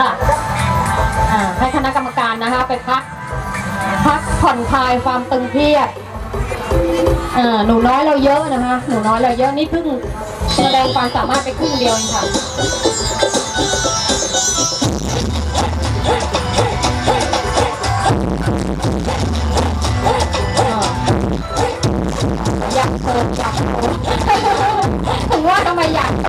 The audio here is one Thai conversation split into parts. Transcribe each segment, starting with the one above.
ค่ะอ่าให้คณะกรรมการนะคะไปพักพักผ่อนคลายความตึงเครียดอ่าหนูน้อยเราเยอะนะคะ หนูน้อยเราเยอะนี่เพิ่งแสดงความสามารถไปครึ่งเดียวเองค่ะอ่าอยากโตอยากโตถึงว่าทำไมอยากโต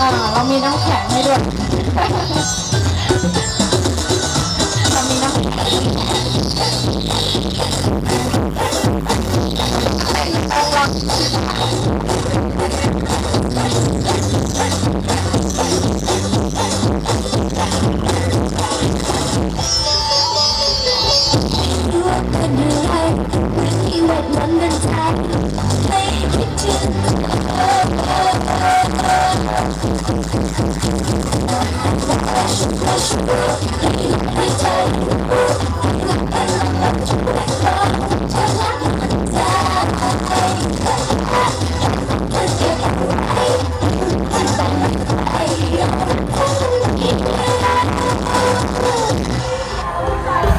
อ่าเรามีน้ำแข็งให้ด้วย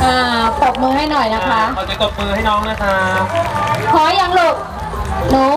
อ่าปรบมือให้หน่อยนะคะ ขอจะตบมือให้น้องนะครับ ขอยังลูกหนู